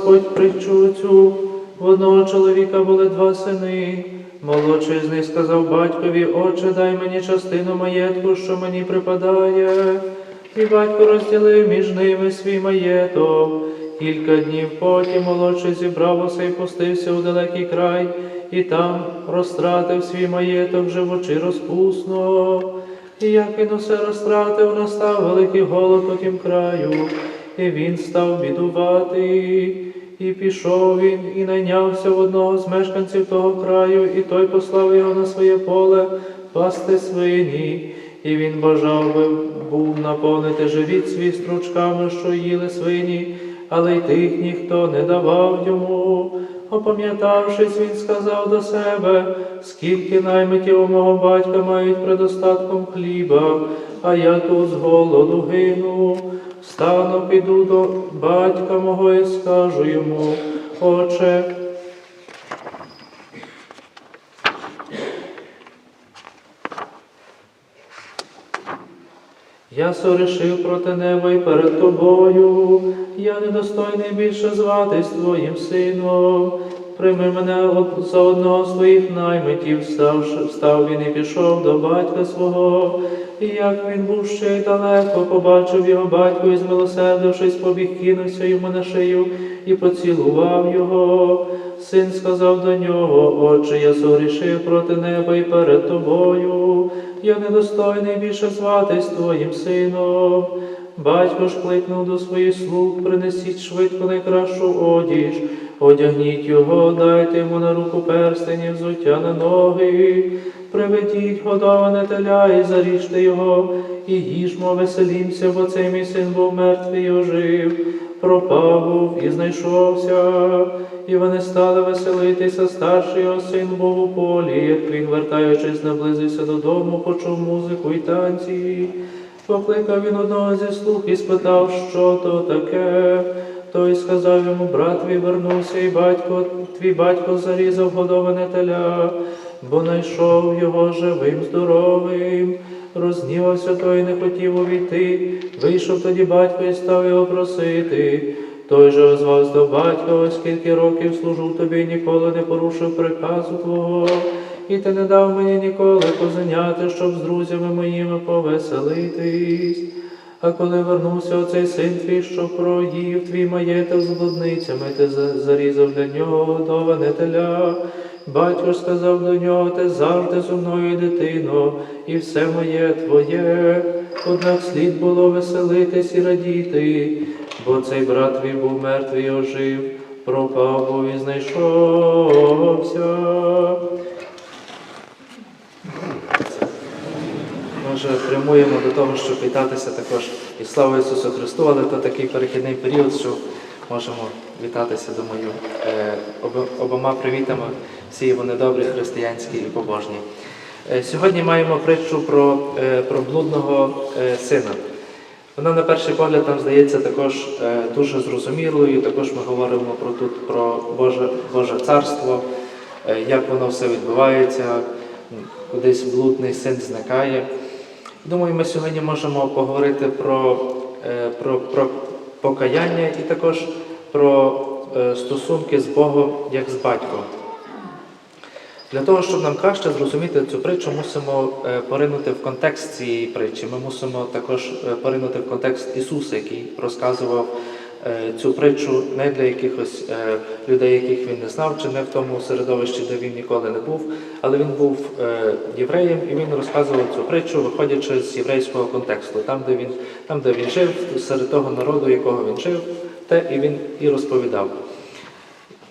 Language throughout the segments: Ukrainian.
Господь притчу цю, в одного чоловіка були два сини. Молодший з них сказав батькові, Отче, дай мені частину маєтку, що мені припадає. І батько розділив між ними свій маєток. Кілька днів потім молодший зібрав усе і пустився у далекий край, і там розтратив свій маєток, живучи розпусно. І як він усе розтратив, настав великий голод у тім краю, і він став бідувати. І пішов він, і найнявся в одного з мешканців того краю, і той послав його на своє поле пасти свині. І він бажав би був наповнити живіт свій стручками, що їли свині, але й тих ніхто не давав йому. Опам'ятавшись, він сказав до себе, скільки наймитів у мого батька мають предостатком хліба, а я тут з голоду гину. Встану, піду до батька мого і скажу йому, Отче, Я сорішив проти неба і перед тобою, я недостойний більше зватись твоїм сином. Прийми мене за одного з твоїх наймитів, став, встав він і пішов до батька свого. І як він був ще й далеко, побачив його батько і змилосердившись, побіг кинувся йому на шию і поцілував його. Син сказав до нього, Отче, я согрішив проти неба і перед тобою. Я недостойний більше зватись твоїм сином. Батько ж кликнув до своїх слуг, принесіть швидко найкращу одіж, одягніть його, дайте йому на руку перстені, взуття на ноги, приведіть годоване теля і заріжте його, і їжмо, веселімся, бо цей мій син був мертвий і ожив, пропав і знайшовся. І вони стали веселитися, старший його син був у полі, як він, вертаючись, наблизився додому, почув музику і танці. Покликав він одного зі слуг і спитав, що то таке. Той сказав йому, брат твій вернувся, і батько, твій батько зарізав годоване теля, бо знайшов його живим, здоровим. Рознівався той, не хотів увійти. Вийшов тоді батько і став його просити. Той же озвався до батька, ось скільки років служу тобі, ніколи не порушив приказу твого, і ти не дав мені ніколи позаняти, щоб з друзями моїми повеселитись. А коли вернувся оцей син твій, що проїв твій маєток з блудницями, ти зарізав для нього годоване теля. Батько сказав до нього, ти завжди зо мною, дитино, і все моє твоє. Однак слід було веселитись і радіти, бо цей брат твій був мертвий ожив, пропав був і знайшовся. Ми вже прямуємо до того, щоб вітатися також і слава Ісусу Христу, але то такий перехідний період, що можемо вітатися, думаю, е, обома привітами. Всі вони добрі, християнські і побожні. Е, Сьогодні маємо притчу про, е, про блудного сина. Вона на перший погляд нам здається також дуже зрозумілою. Також ми говоримо про тут про Боже, Боже царство, як воно все відбувається, кудись блудний син зникає. Думаю, ми сьогодні можемо поговорити про, е, про, про покаяння і також про е, стосунки з Богом як з батьком. Для того, щоб нам краще зрозуміти цю притчу, мусимо е, поринути в контекст цієї притчі. Ми мусимо також поринути в контекст Ісуса, який розказував цю притчу не для якихось е, людей, яких він не знав, чи не в тому середовищі, де він ніколи не був, але він був е, євреєм і він розказував цю притчу, виходячи з єврейського контексту, там, де він, там, де він жив, серед того народу, якого він жив, те і він і розповідав.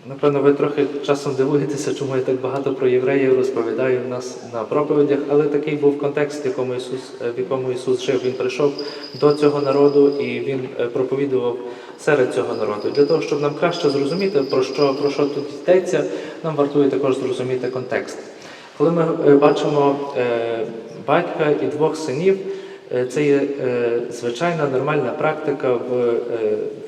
Напевно, ви трохи часом дивуєтеся, чому я так багато про євреїв розповідаю в нас на проповідях, але такий був контекст, в якому Ісус, е, в якому Ісус жив. Він прийшов до цього народу і Він е, проповідував серед цього народу. Для того, щоб нам краще зрозуміти, про що, про що тут йдеться, нам вартує також зрозуміти контекст. Коли ми е, бачимо е, батька і двох синів, е, це є звичайна нормальна практика в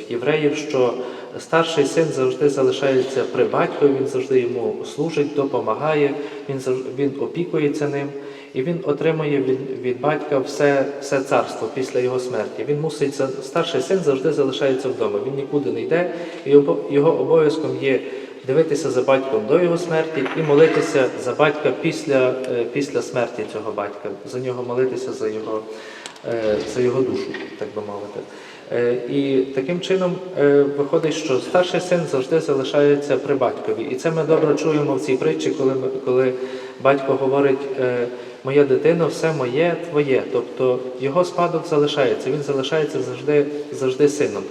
євреїв, що старший син завжди залишається при батькові, він завжди йому служить, допомагає, він, він опікується ним. І він отримує від, від батька все, все царство після його смерті. Він мусить старший син завжди залишається вдома. Він нікуди не йде, і його обов'язком є дивитися за батьком до його смерті і молитися за батька після, е, після смерті цього батька, за нього молитися за його, е, за його душу, так би мовити. Е, І таким чином виходить, що старший син завжди залишається при батькові. І це ми добре чуємо в цій притчі, коли, коли батько говорить, моя дитино, все моє, твоє. Тобто його спадок залишається, він залишається завжди, завжди сином.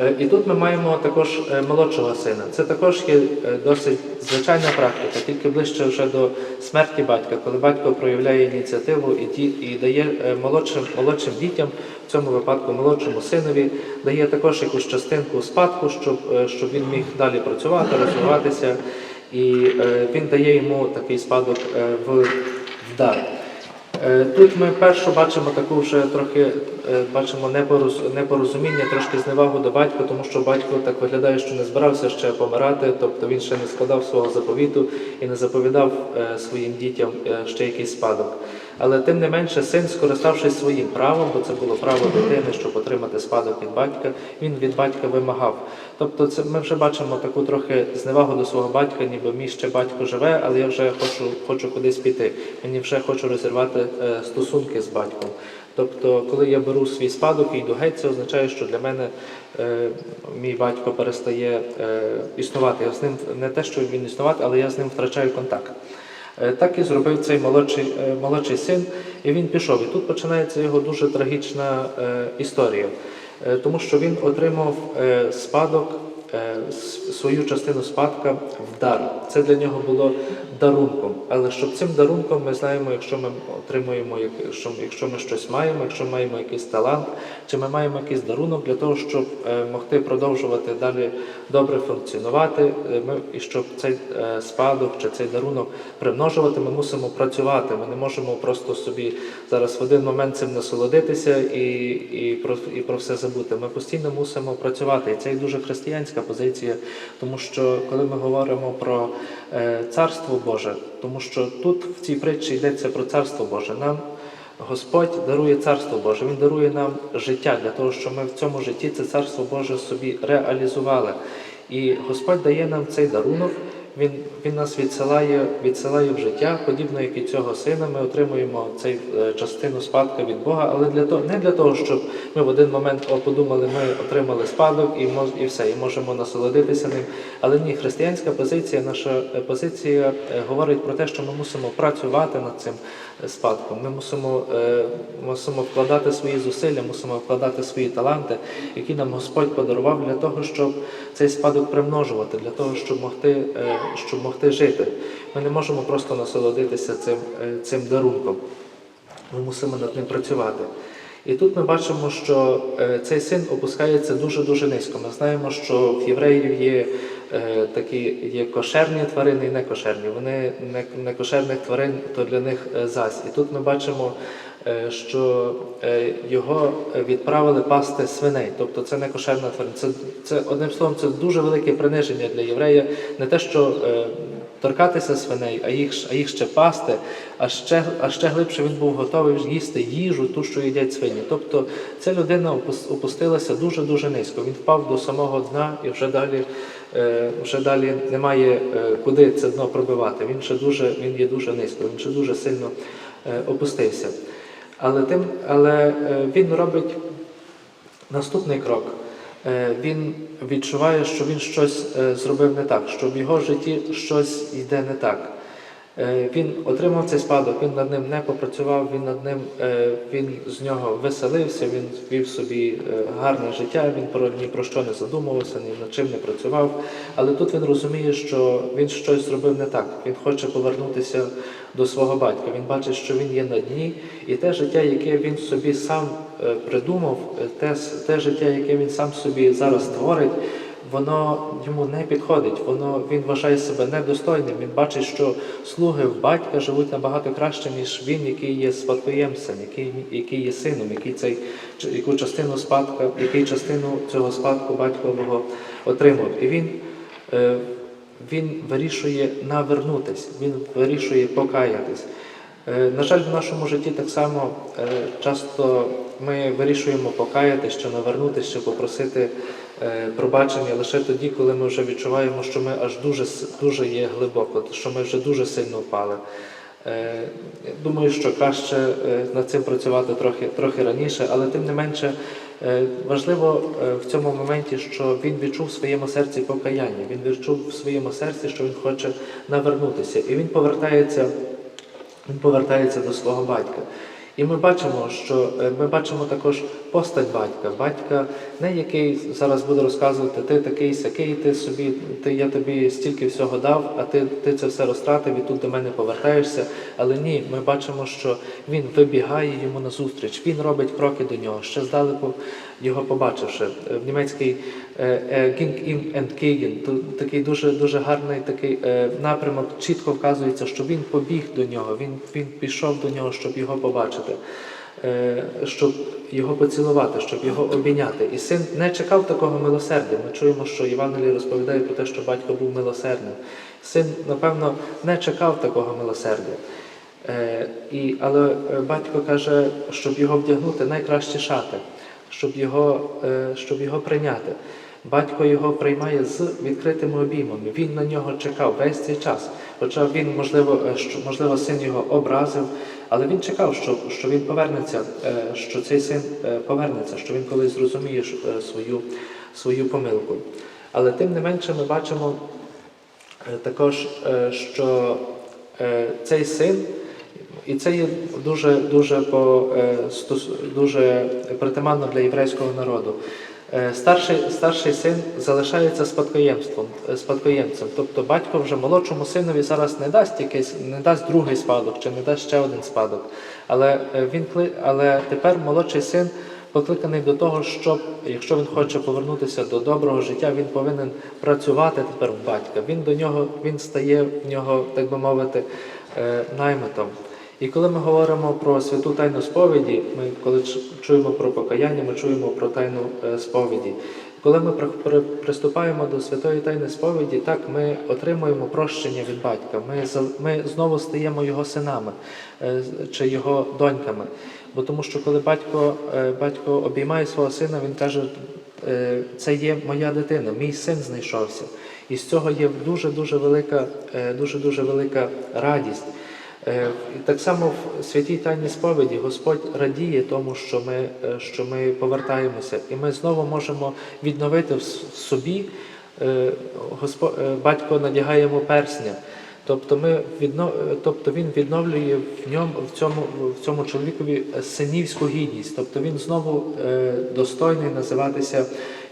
Е, І тут ми маємо також е, молодшого сина. Це також є е, досить звичайна практика, тільки ближче вже до смерті батька, коли батько проявляє ініціативу і, і дає молодшим, молодшим дітям, в цьому випадку молодшому синові, дає також якусь частинку спадку, щоб, щоб він міг далі працювати, розвиватися. І е, він дає йому такий спадок е, в, дар. Е, Тут ми першу бачимо таку вже трохи бачимо непороз- непорозуміння, трошки зневагу до батька, тому що батько так виглядає, що не збирався ще помирати, тобто він ще не складав свого заповіту і не заповідав е, своїм дітям е, ще якийсь спадок. Але тим не менше, син, скориставшись своїм правом, бо це було право дитини, щоб отримати спадок від батька, він від батька вимагав. Тобто, це ми вже бачимо таку трохи зневагу до свого батька, ніби мій ще батько живе, але я вже хочу, хочу кудись піти. Мені вже хочу розірвати е, стосунки з батьком. Тобто, коли я беру свій спадок і йду геть, це означає, що для мене е, мій батько перестає е, існувати. Я з ним не те, що він існувати, але я з ним втрачаю контакт. Е, Так і зробив цей молодший, е, молодший син, і він пішов. І тут починається його дуже трагічна е, історія, Е, тому що він отримав е, спадок, е, свою частину спадка в дар. Це для нього було дарунком. Але щоб цим дарунком ми знаємо, якщо ми отримуємо, як- якщо, якщо ми щось маємо, якщо маємо якийсь талант, чи ми маємо якийсь дарунок для того, щоб е, могти продовжувати далі добре функціонувати, е, ми, і щоб цей е, спадок чи цей дарунок примножувати, ми мусимо працювати. Ми не можемо просто собі зараз в один момент цим насолодитися і, і, про, і про все забути. Ми постійно мусимо працювати. І це і дуже християнська позиція, тому що коли ми говоримо про царство Боже, тому що тут в цій притчі йдеться про царство Боже. Нам Господь дарує царство Боже, Він дарує нам життя для того, щоб ми в цьому житті це царство Боже собі реалізували. І Господь дає нам цей дарунок. Він, він нас відсилає, відсилає в життя, подібно як і цього сина. Ми отримуємо цей е, частину спадка від Бога, але для того, не для того, щоб ми в один момент о, подумали, ми отримали спадок і мож, і все, і можемо насолодитися ним. Але ні, християнська позиція, наша е, позиція е, говорить про те, що ми мусимо працювати над цим спадком. Ми мусимо, мусимо вкладати свої зусилля, мусимо вкладати свої таланти, які нам Господь подарував для того, щоб цей спадок примножувати, для того, щоб могти, щоб могти жити. Ми не можемо просто насолодитися цим, е, цим дарунком. Ми мусимо над ним працювати. І тут ми бачимо, що е, цей син опускається дуже-дуже низько. Ми знаємо, що в євреїв є е, такі є кошерні тварини і некошерні. Вони не, некошерних тварин то для них зась. І тут ми бачимо, що е, його відправили пасти свиней. Тобто це не кошерна тварина. Це, це одним словом, це дуже велике приниження для єврея. Не те, що е, торкатися свиней, а їх, а їх ще пасти, а ще, а ще глибше він був готовий їсти їжу, ту, що їдять свині. Тобто ця людина опус- опустилася дуже-дуже низько. Він впав до самого дна і вже далі, е, вже далі немає е, куди це дно пробивати. Він ще дуже, він є дуже низько, він ще дуже сильно е, опустився. Але, тим, але е, він робить наступний крок. Е, Він відчуває, що він щось е, зробив не так, що в його житті щось йде не так. Е, Він отримав цей спадок, він над ним не попрацював, він над ним е, він з нього веселився, він вів собі е, гарне життя, він про ні про що не задумувався, ні над чим не працював. Але тут він розуміє, що він щось зробив не так. Він хоче повернутися до свого батька. Він бачить, що він є на дні, і те життя, яке він собі сам придумав, те, те життя, яке він сам собі зараз творить, воно йому не підходить. Воно він вважає себе недостойним. Він бачить, що слуги в батька живуть набагато краще, ніж він, який є спадкоємцем, який, який є сином, який цей яку частину спадка, який частину цього спадку батькового отримав. І він. е, він вирішує навернутись, він вирішує покаятись. Е, На жаль, в нашому житті так само е, часто ми вирішуємо покаятися чи навернутися, чи попросити пробачення лише тоді, коли ми вже відчуваємо, що ми аж дуже, дуже є глибоко, що ми вже дуже сильно впали. Е, Думаю, що краще е, над цим працювати трохи, трохи раніше, але тим не менше е, важливо е, в цьому моменті, що він відчув в своєму серці покаяння. Він відчув в своєму серці, що він хоче навернутися, і він повертається він повертається до свого батька. І ми бачимо, що е, ми бачимо також постать батька. Батька, не який зараз буде розказувати, ти такий сякий, ти собі, ти, я тобі стільки всього дав, а ти, ти це все розтратив і тут до мене повертаєшся. Але ні, ми бачимо, що він вибігає йому назустріч, він робить кроки до нього, ще здалеку його побачивши. Е, В and Gegen, тут такий дуже дуже гарний такий е, напрямок, чітко вказується, що він побіг до нього, він, він пішов до нього, щоб його побачити, е, щоб його поцілувати, щоб його обійняти. І син не чекав такого милосердя. Ми чуємо, що Євангелій розповідає про те, що батько був милосердним. Син, напевно, не чекав такого милосердя. Е, і, але е, батько каже, щоб його вдягнути найкращі шати, щоб його, е, щоб його прийняти. Батько його приймає з відкритими обіймами. Він на нього чекав весь цей час. Хоча він, можливо, е, можливо, син його образив, але він чекав, що, що він повернеться, е, що цей син е, повернеться, що він колись зрозуміє е, свою, свою помилку. Але тим не менше ми бачимо також, що цей син, і це є дуже, дуже, по, дуже притаманно для єврейського народу. Е, Старший, старший син залишається спадкоємством, е, спадкоємцем. Тобто батько вже молодшому синові зараз не дасть якийсь, не дасть другий спадок чи не дасть ще один спадок. Але, е, він, але тепер молодший син покликаний до того, щоб, якщо він хоче повернутися до доброго життя, він повинен працювати тепер в батька. Він до нього, він стає в нього, так би мовити, наймитом. І коли ми говоримо про святу тайну сповіді, ми коли чуємо про покаяння, ми чуємо про тайну е, сповіді. Коли ми при- при- приступаємо до святої тайни сповіді, так ми отримуємо прощення від батька. Ми, ми знову стаємо його синами е, чи його доньками. Бо тому що коли батько, е, батько обіймає свого сина, він каже, це є моя дитина, мій син знайшовся. І з цього є дуже дуже велика, дуже дуже велика радість. Е, так само в святій тайній сповіді Господь радіє тому, що ми, е, що ми повертаємося, і ми знову можемо відновити в собі. е, Господь, батько надягає йому персня. Тобто, ми відно, тобто він відновлює в ньому в цьому, в цьому чоловікові синівську гідність. Тобто він знову е, достойний називатися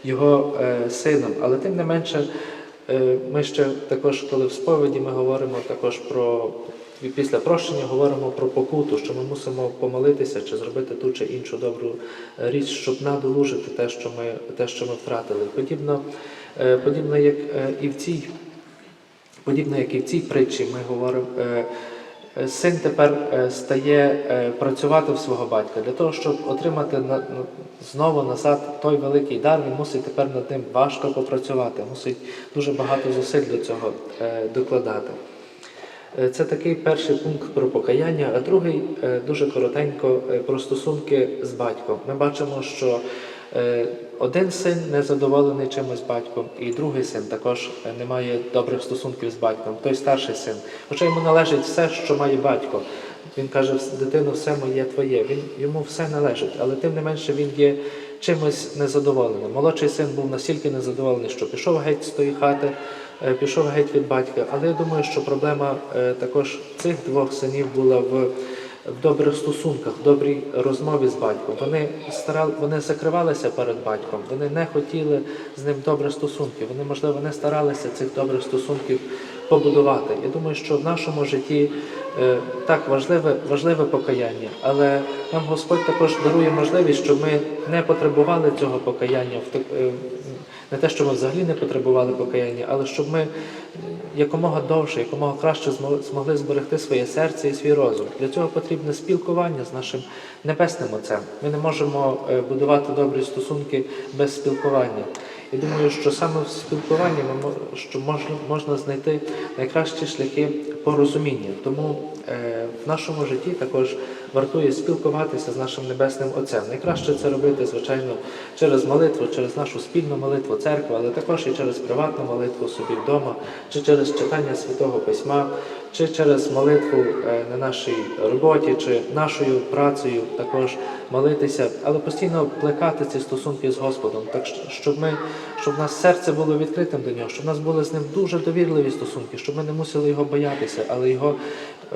його е, сином. Але тим не менше, е, ми ще також, коли в сповіді ми говоримо також про і після прощення говоримо про покуту, що ми мусимо помолитися чи зробити ту чи іншу добру е, річ, щоб надолужити те, що ми, те, що ми втратили. Подібно, е, подібно як е, і в цій, подібно як і в цій притчі, ми говоримо. Син тепер стає працювати в свого батька для того, щоб отримати знову назад той великий дар, він мусить тепер над ним важко попрацювати, мусить дуже багато зусиль до цього докладати. Е, Це такий перший пункт про покаяння, а другий е, дуже коротенько е, про стосунки з батьком. Ми бачимо, що один син незадоволений чимось батьком, і другий син також не має добрих стосунків з батьком, той старший син. Хоча йому належить все, що має батько. Він каже, дитино, все моє твоє. Він йому все належить, але тим не менше він є чимось незадоволеним. Молодший син був настільки незадоволений, що пішов геть з тої хати, пішов геть від батька. Але я думаю, що проблема е, також цих двох синів була в, в добрих стосунках, в добрій розмові з батьком. Вони старали, вони закривалися перед батьком, вони не хотіли з ним добрих стосунків. Вони, можливо, не старалися цих добрих стосунків побудувати. Я думаю, що в нашому житті е, так важливе, важливе покаяння, але нам Господь також дарує можливість, щоб ми не потребували цього покаяння в е, не те, що ми взагалі не потребували покаяння, але щоб ми якомога довше, якомога краще змо- змогли зберегти своє серце і свій розум. Для цього потрібне спілкування з нашим небесним Отцем. Ми не можемо е, будувати добрі стосунки без спілкування. І думаю, що саме в спілкуванні ми що можна, можна знайти найкращі шляхи порозуміння. Тому е, в нашому житті також вартує спілкуватися з нашим небесним Отцем. Найкраще це робити, звичайно, через молитву, через нашу спільну молитву церкви, але також і через приватну молитву собі вдома, чи через читання святого письма, чи через молитву е, на нашій роботі, чи нашою працею також молитися, але постійно плекати ці стосунки з Господом, так щоб ми, щоб в нас серце було відкритим до нього, щоб в нас були з ним дуже довірливі стосунки, щоб ми не мусили його боятися, але його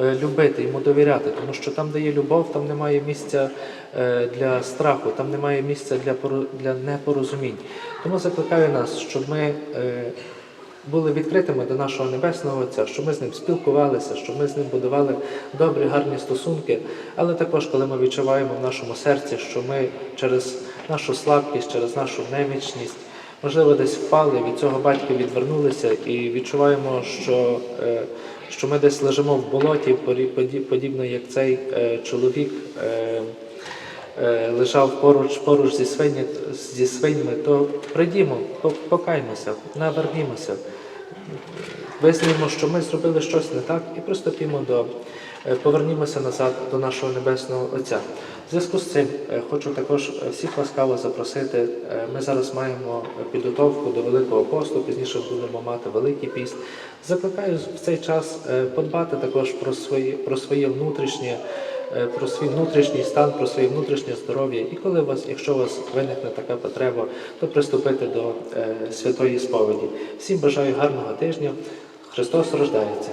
е, любити, йому довіряти, тому що там, де є любов, там немає місця е, для страху, там немає місця для для непорозумінь. Тому закликаю нас, щоб ми. Були відкритими до нашого небесного Отця, щоб ми з ним спілкувалися, щоб ми з ним будували добрі, гарні стосунки. Але також, коли ми відчуваємо в нашому серці, що ми через нашу слабкість, через нашу немічність, можливо, десь впали, від цього батька відвернулися і відчуваємо, що, е, що ми десь лежимо в болоті, подібно як цей е, чоловік. е, лежав поруч, поруч зі, свині, зі свиньми, то прийдімо, по- покаймося, навернімося, визнаємо, що ми зробили щось не так, і приступімо до е, повернімося назад до нашого небесного Отця. В зв'язку з цим е, хочу також е, всіх ласкаво запросити. Ми зараз маємо підготовку до Великого посту, пізніше будемо мати Великий піст. Закликаю в цей час подбати також про свої про своє внутрішнє про свій внутрішній стан, про своє внутрішнє здоров'я. І коли вас, якщо у вас виникне така потреба, то приступити до е, святої сповіді. Всім бажаю гарного тижня. Христос рождається.